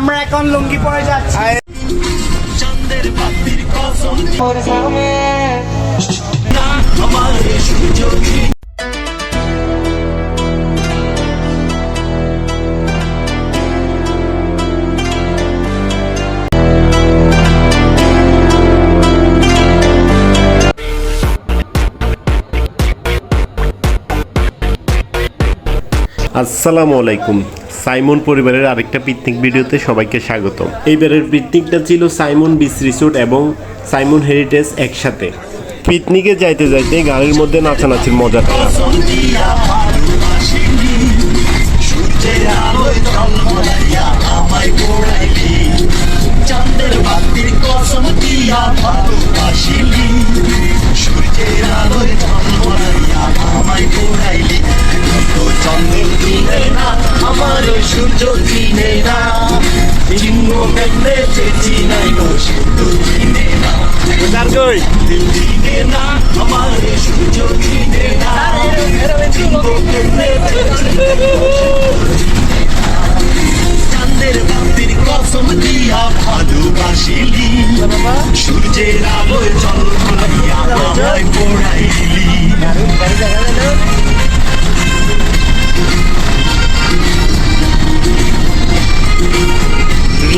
আমরা এখন লুঙ্গি পরে যাচ্ছি। আসসালামু আলাইকুম। সাইমন পরিবারের আরেকটা পিকনিক ভিডিওতে সবাইকে স্বাগত এইবারের পিকনিকটা ছিল সাইমন বিচ রিসোর্ট এবং সাইমন হেরিটেজ একসাথে। পিকনিকে যাইতে যাইতে গাড়ির মধ্যে নাচানাচির মজাটা। চাঁদের বাতির কসম দিয়া ভালোবাসিলি সূর্যের আলোয় জল ভরাইয়া আমায় পড়াইলি।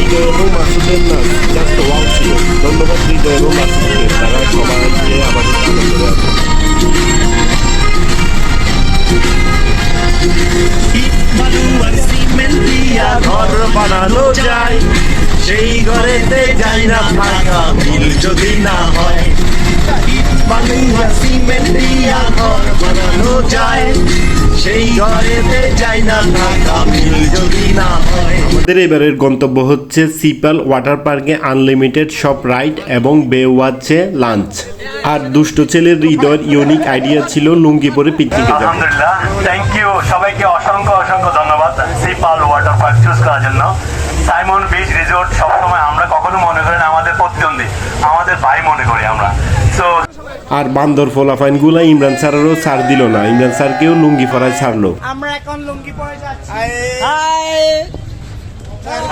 হৃদয় এবং মাসুদের নাচ জাস্ট ওয়াও ছিল ধন্যবাদ হৃদয় এবং মাসুদকে তারা সবাইকে আমাদের সিমেন্ট দিয়া ঘর বানানো যায় সেই ঘরেতে যাই না ফাঁকা মিল যদি না হয় ইট বালু আর সিমেন্ট দিয়া ঘর বানানো যায় সেই ঘরেতে যাই না ফাঁকা মিল যদি না হয়। আমাদের এবারের গন্তব্য হচ্ছে সিপাল ওয়াটার পার্কে আনলিমিটেড সব রাইড এবং বে ওয়াচে লাঞ্চ। আর দুষ্ট ছেলের হৃদয়ের ইউনিক আইডিয়া ছিল লুঙ্গি পরে পিকনিকে যাবে আলহামদুলিল্লাহ থ্যাংক ইউ সবাইকে অসংখ্য অসংখ্য ধন্যবাদ সিপাল ওয়াটার পার্ক চুজ করার জন্য। সাইমন বিচ রিসোর্ট সবসময় আমরা কখনো মনে করি না আমাদের প্রতিদ্বন্দ্বী আমাদের ভাই মনে করি আমরা। সো আর বান্দর ফোলা ফোলাফাইনগুলা ইমরান স্যারেরও ছাড় দিল না। ইমরান স্যারকেও লুঙ্গি পরায় ছাড়লো। আমরা এখন লুঙ্গি পরে যাচ্ছি।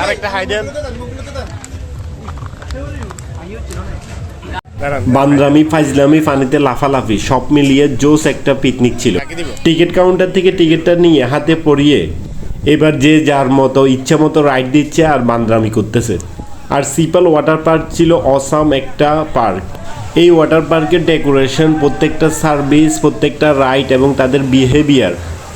আর একটা হাই দেন। বান্দ্রামি ফাইজলামি পানিতে লাফালাফি সব মিলিয়ে জোস একটা পিকনিক ছিল। টিকিট কাউন্টার থেকে টিকিটটা নিয়ে হাতে পরিয়ে এবার যে যার মতো ইচ্ছা মতো রাইড দিচ্ছে আর বান্দ্রামি করতেছে। আর সিপাল ওয়াটার পার্ক ছিল অসাম একটা পার্ক। এই ওয়াটার পার্কের ডেকোরেশন প্রত্যেকটা সার্ভিস প্রত্যেকটা রাইড এবং তাদের বিহেভিয়ার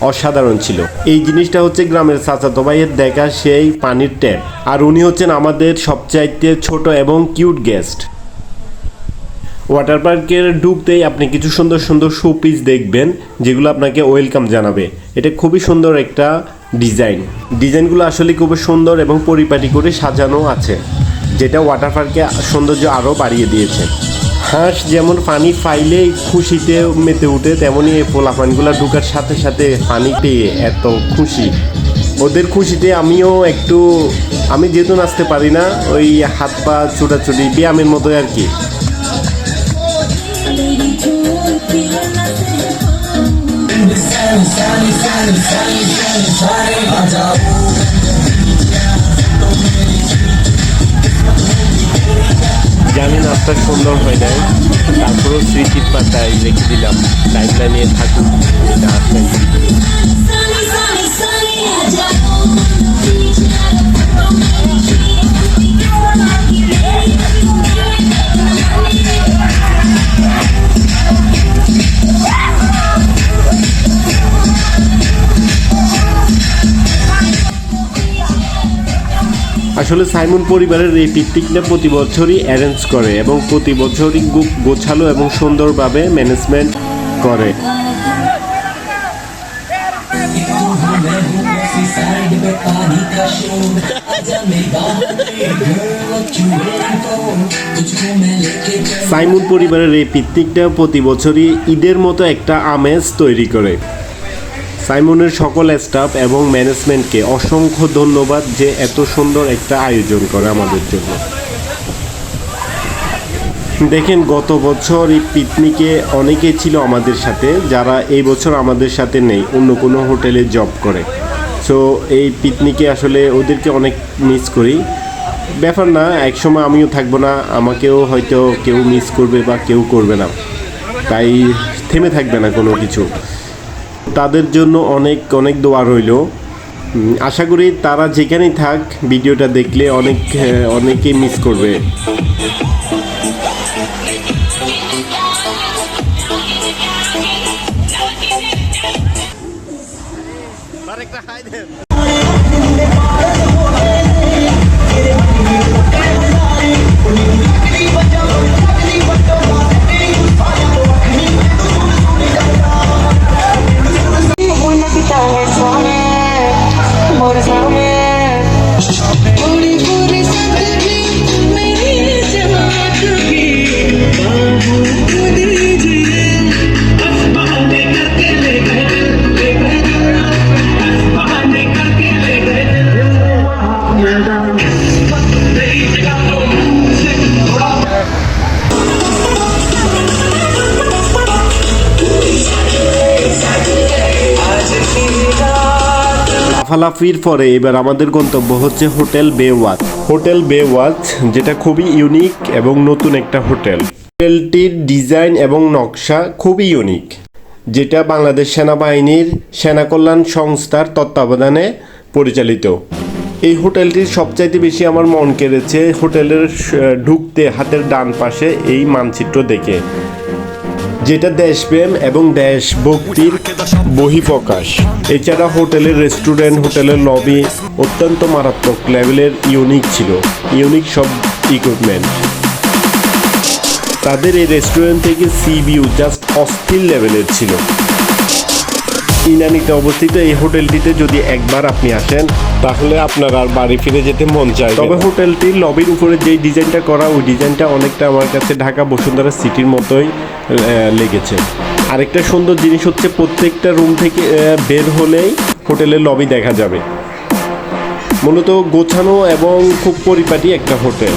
অসাধারণ ছিল। এই জিনিসটা হচ্ছে গ্রামের চাচাতো ভাইয়ের দেখা, সেই পানির ট্যাপ আর উনি হচ্ছেন আমাদের সবচাইতে ছোট এবং কিউট গেস্ট ওয়াটার পার্কের ঢুকতেই আপনি কিছু সুন্দর সুন্দর শো পিস দেখবেন, যেগুলো আপনাকে ওয়েলকাম জানাবে। এটা খুবই সুন্দর একটা ডিজাইন ডিজাইনগুলো আসলে খুবই সুন্দর এবং পরিপাটি করে সাজানো আছে, যেটা ওয়াটার পার্কে সৌন্দর্য আরও বাড়িয়ে দিয়েছে। হাঁস যেমন পানি ফাইলে খুশিতে মেতে উঠে তেমনই এই পোলাপানগুলো ঢুকার সাথে সাথে পানি পেয়ে এত খুশি। ওদের খুশিতে আমিও একটু, আমি যেহেতু নাচতে পারি না, ওই হাত পা ছোটাছুটি ব্যায়ামের মতো আর কি। নাচটা সুন্দর হয়ে যায় তারপরেও স্মৃতির পাতায় রেখে দিলাম লাইফটা নিয়ে থাকুক এটা নাই আসলে সাইমন পরিবারের এই পিকনিকটা প্রতি বছরই অ্যারেঞ্জ করে এবং প্রতি বছরই গোছালো এবং সুন্দরভাবে ম্যানেজমেন্ট করে। সাইমন পরিবারের এই পিকনিকটা প্রতি বছরই ঈদের মতো একটা আমেজ তৈরি করে। সাইমনের সকল স্টাফ এবং ম্যানেজমেন্টকে অসংখ্য ধন্যবাদ যে এত সুন্দর একটা আয়োজন করে আমাদের জন্য। দেখেন, গত বছর এই পিকনিকে অনেকেই ছিল আমাদের সাথে, যারা এই বছর আমাদের সাথে নেই, অন্য কোনো হোটেলে জব করে। সো এই পিকনিকে আসলে ওদেরকে অনেক মিস করি। ব্যাপার না, একসময় আমিও থাকব না, আমাকেও হয়তো কেউ মিস করবে বা কেউ করবে না। তাই থেমে থাকবে না কোনো কিছু। তাদের জন্য অনেক অনেক দোয়া রইল। আশা করি তারা যেখানেই থাক, ভিডিওটা দেখলে অনেক অনেকেই মিস করবে। Una লাফালাফির পরে এবার আমাদের গন্তব্য হচ্ছে হোটেল বে ওয়াচ। হোটেল বে ওয়াচ, যেটা খুবই ইউনিক এবং নতুন একটা হোটেল। হোটেলটির ডিজাইন এবং নকশা খুবই ইউনিক যেটা বাংলাদেশ সেনাবাহিনীর সেনা কল্যাণ সংস্থার তত্ত্বাবধানে পরিচালিত। এই হোটেলটির সবচাইতে বেশি আমার মন কেড়েছে হোটেলের ঢুকতে হাতের ডান পাশে এই মানচিত্র দেখে। যেটা দেশপ্রেম এবং দেশভক্তির বহিপ্রকাশ। এছাড়া হোটেলের রেস্টুরেন্ট, হোটেলের লবি অত্যন্ত মারাত্মক লেভেলের ইউনিক ছিল ইউনিক সব ইকুইপমেন্ট তাদের এই রেস্টুরেন্ট থেকে সি ভিউ জাস্ট অস্থির লেভেলের ছিল। ইনানিতে অবস্থিত এই হোটেলটিতে যদি একবার আপনি আসেন তাহলে আপনার আর বাড়ি ফিরে যেতে মন চায় তবে হোটেলটির লবির উপরে যেই ডিজাইনটা করা ওই ডিজাইনটা অনেকটা আমার কাছে ঢাকা বসুন্ধরা সিটির মতোই লেগেছে। আরেকটা সুন্দর জিনিস হচ্ছে প্রত্যেকটা রুম থেকে বের হলেই হোটেলের লবি দেখা যাবে। মূলত গোছানো এবং খুব পরিপাটি একটা হোটেল।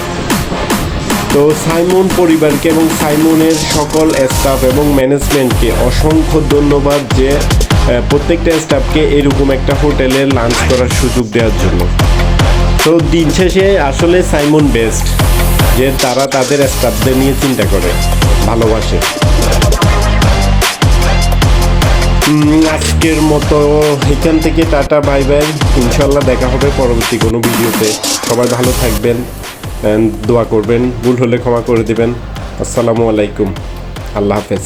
তো সাইমন পরিবারকে এবং সাইমনের সকল স্টাফ এবং ম্যানেজমেন্টকে অসংখ্য ধন্যবাদ যে প্রত্যেকটা স্টাফকে এরকম একটা হোটেলে লাঞ্চ করার সুযোগ দেওয়ার জন্য। তো দিন শেষে আসলে সাইমন বেস্ট, যে তারা তাদের স্টাফদের নিয়ে চিন্তা করে, ভালোবাসে। আজকের মতো এখান থেকে টাটা, বাই বাই। ইনশাল্লাহ দেখা হবে পরবর্তী কোনো ভিডিওতে। সবাই ভালো থাকবেন দোয়া করবেন। ভুল হলে ক্ষমা করে দিবেন। আসসালামু আলাইকুম। আল্লাহ হাফেজ।